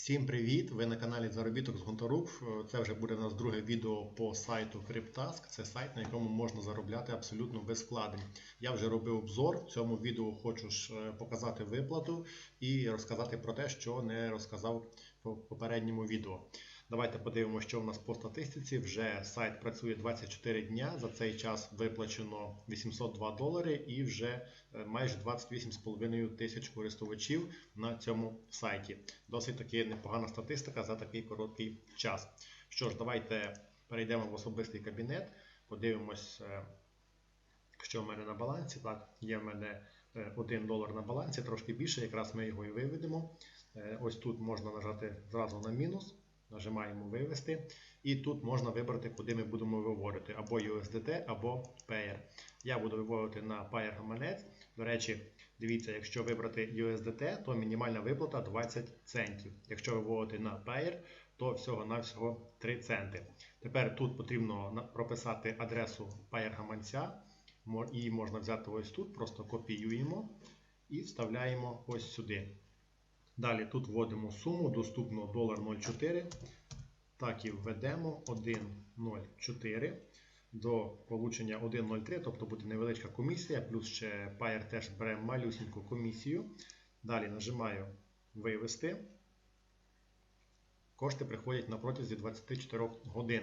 Всім привіт! Ви на каналі Заробіток з Гонтарук. Це вже буде у нас друге відео по сайту Cryptask. Це сайт, на якому можна заробляти абсолютно без вкладень. Я вже робив обзор. В цьому відео хочу ж е, показати виплату і розказати про те, що не розказав в попередньому відео. Давайте подивимося, що в нас по статистиці. Вже сайт працює 24 дня. За цей час виплачено 802 долари і вже е, майже 28,5 тисяч користувачів на цьому сайті. Досить таки непогана статистика за такий короткий час. Що ж, давайте перейдемо в особистий кабінет, подивимось, е, що в мене на балансі. Так, є в мене 1 долар на балансі, трошки більше, якраз ми його і виведемо. Е, ось тут можна нажати зразу на мінус. Нажимаємо вивести. І тут можна вибрати, куди ми будемо виводити, або USDT, або Payer. Я буду виводити на Payer гаманець. До речі, дивіться, якщо вибрати USDT, то мінімальна виплата 20 центів. Якщо виводити на Payer, то всього-навсього 3 центи. Тепер тут потрібно прописати адресу Payer гаманця. Її можна взяти ось тут, просто копіюємо і вставляємо ось сюди. Далі тут вводимо суму, доступно $1,04. Так і введемо 1,04 до получення 1,03, тобто буде невеличка комісія, плюс ще Payer теж бере малюсіньку комісію. Далі нажимаю вивести. Кошти приходять на протязі 24 годин.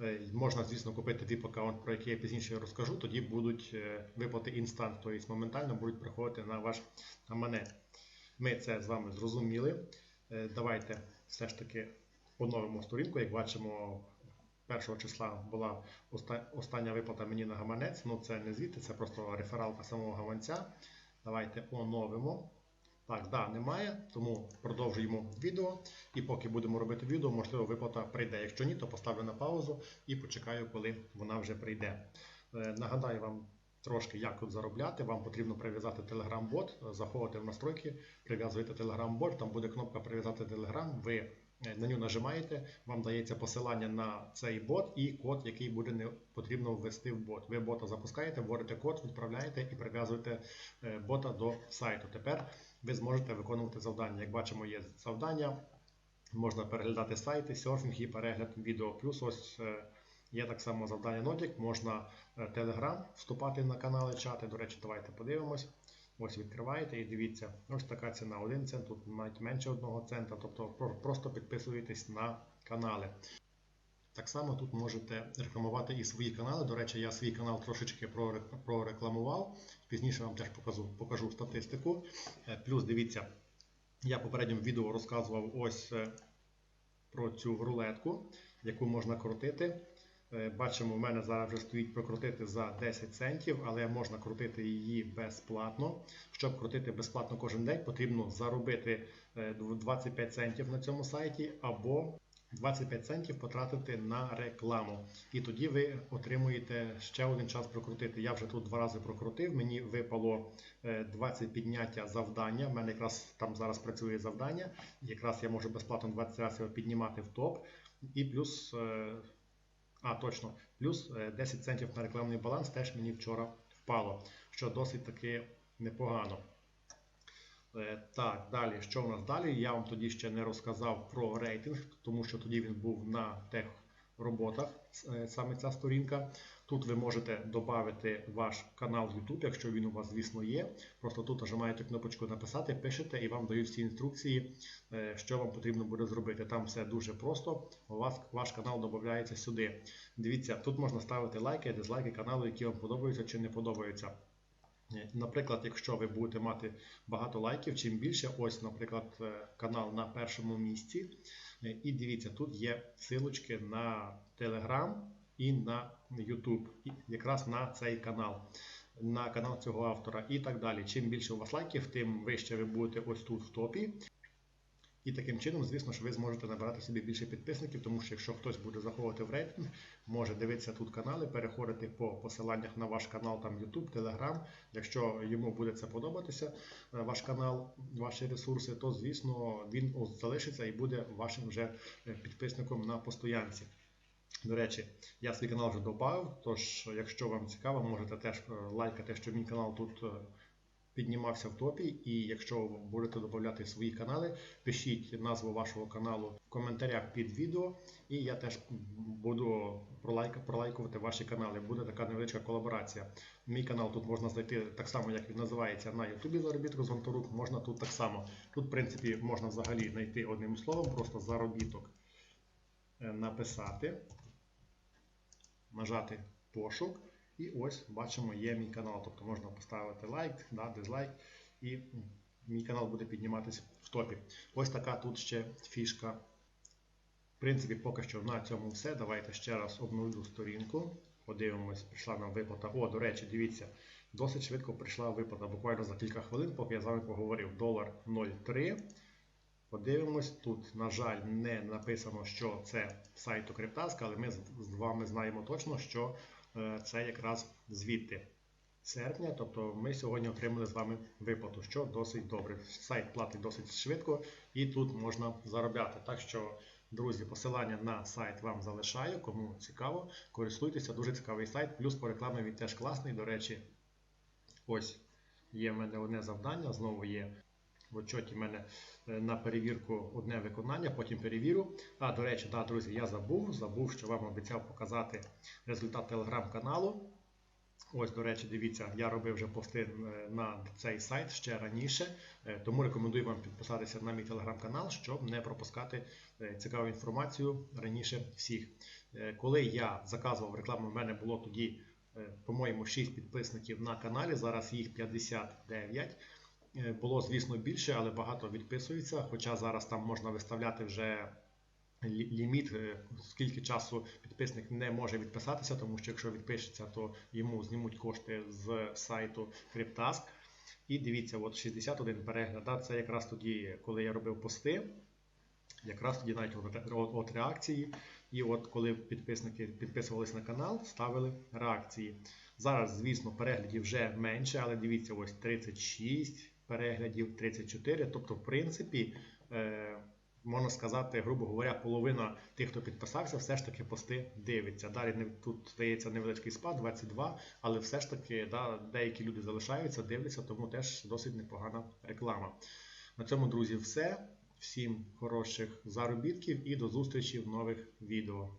Е, можна, звісно, купити VIP аккаунт, про який я пізніше розкажу. Тоді будуть е, виплати інстант, тобто моментально будуть приходити на ваш гаманець. Ми це з вами зрозуміли. Е, давайте все ж таки поновимо сторінку. Як бачимо, 1 числа була остання виплата мені на гаманець. Ну це не звідти, це просто рефералка самого гаманця. Давайте оновимо. Так, да, немає, тому продовжуємо відео. І поки будемо робити відео, можливо, виплата прийде. Якщо ні, то поставлю на паузу і почекаю, коли вона вже прийде. Е, нагадаю вам. Трошки як тут заробляти, вам потрібно прив'язати Telegram-бот, заходите в настройки, прив'язуєте Telegram-бот, там буде кнопка Прив'язати Telegram, ви е, на нього нажимаєте, вам дається посилання на цей бот і код, який буде не потрібно ввести в бот. Ви бота запускаєте, вводите код, відправляєте і прив'язуєте е, бота до сайту. Тепер ви зможете виконувати завдання. Як бачимо, є завдання, можна переглядати сайти, серфінг і перегляд відео. Плюс ось. Є так само завдання Нодік, можна е, Telegram вступати на канали чати. До речі, давайте подивимось. Ось відкриваєте і дивіться, ось така ціна 1 цент, тут навіть менше 1 цента, тобто просто підписуєтесь на канали. Так само тут можете рекламувати і свої канали. До речі, я свій канал трошечки прорекламував. Пізніше вам теж покажу, покажу статистику. Е, плюс дивіться, я в попередньому відео розказував ось е, про цю рулетку, яку можна крутити. Е, бачимо, в мене зараз вже стоїть прокрутити за 10 центів, але можна крутити її безплатно. Щоб крутити безплатно кожен день, потрібно заробити 25 е, центів на цьому сайті або 25 центів потратити на рекламу. І тоді ви отримуєте ще один час прокрутити. Я вже тут два рази прокрутив, мені випало 20 е, підняття завдання. У мене якраз там зараз працює завдання. Якраз я можу безплатно 20 разів піднімати в топ. І плюс а, точно. Плюс 10 е, центів на рекламний баланс теж мені вчора впало, що досить таки непогано. Е, так, далі, що у нас далі? Я вам тоді ще не розказав про рейтинг, тому що тоді він був на тех роботах, е, саме ця сторінка. Тут ви можете додати ваш канал YouTube, якщо він у вас, звісно, є. Просто тут нажимаєте кнопочку Написати, пишете і вам дають всі інструкції, е, що вам потрібно буде зробити. Там все дуже просто. У вас ваш канал додається сюди. Дивіться, тут можна ставити лайки, дизлайки каналу, які вам подобаються чи не подобаються. Е, наприклад, якщо ви будете мати багато лайків, чим більше, ось, наприклад, канал на першому місці. І дивіться, тут є силочки на Telegram і на YouTube, якраз на цей канал, на канал цього автора і так далі. Чим більше у вас лайків, тим вище ви будете ось тут в топі. І таким чином, звісно, що ви зможете набирати собі більше підписників, тому що якщо хтось буде заходити в рейтинг, може дивитися тут канали, переходити по посиланнях на ваш канал, там YouTube, Telegram. Якщо йому буде це подобатися, е, ваш канал, ваші ресурси, то звісно він залишиться і буде вашим вже е, підписником на постоянці. До речі, я свій канал вже додав, тож, якщо вам цікаво, можете теж е, лайкати, що мій канал тут піднімався в топі. І якщо ви будете додати свої канали, пишіть назву вашого каналу в коментарях під відео, і я теж буду пролайка, пролайкувати ваші канали. Буде така невеличка колаборація. Мій канал тут можна знайти так само, як він називається на Ютубі заробіток з Гонтарук. Можна тут так само. Тут, в принципі, можна взагалі знайти одним словом, просто заробіток е, написати, нажати пошук. І ось бачимо, є мій канал. Тобто можна поставити лайк, да, дизлайк, і мій канал буде підніматися в топі. Ось така тут ще фішка. В принципі, поки що на цьому все. Давайте ще раз обновлю сторінку. Подивимось, прийшла нам виплата. О, до речі, дивіться, досить швидко прийшла виплата. Буквально за кілька хвилин, поки я з вами поговорив. Долар 0,3. Подивимось, тут, на жаль, не написано, що це сайт Криптаска, але ми з вами знаємо точно, що це якраз звідти серпня. Тобто ми сьогодні отримали з вами виплату, що досить добре. Сайт платить досить швидко і тут можна заробляти. Так що, друзі, посилання на сайт вам залишаю. Кому цікаво, користуйтеся, дуже цікавий сайт. Плюс по рекламі він теж класний. До речі, ось є в мене одне завдання, знову є. В отчоті в мене е, на перевірку одне виконання, потім перевірю. А, до речі, да, друзі, я забув, забув, що вам обіцяв показати результат телеграм-каналу. Ось, до речі, дивіться, я робив вже пости е, на цей сайт ще раніше, е, тому рекомендую вам підписатися на мій телеграм-канал, щоб не пропускати цікаву інформацію раніше всіх. Коли я заказував рекламу, в мене було тоді, по-моєму, 6 підписників на каналі, зараз їх 59. Е, Було, звісно, більше, але багато відписується. Хоча зараз там можна виставляти вже ліміт, е, скільки часу підписник не може відписатися, тому що якщо відпишеться, то йому знімуть кошти з сайту Cryptask. І дивіться, от 61 перегляд. Це якраз тоді, коли я робив пости. Якраз тоді навіть от, реакції. І от коли підписники підписувалися на канал, ставили реакції. Зараз, звісно, переглядів вже менше, але дивіться, ось 36 переглядів, 34. Тобто, в принципі, е, можна сказати, грубо говоря, половина тих, хто підписався, все ж таки пости дивиться. Далі тут здається невеличкий спад, 22, але все ж таки да, деякі люди залишаються, дивляться, тому теж досить непогана реклама. На цьому, друзі, все. Всім хороших заробітків і до зустрічі в нових відео.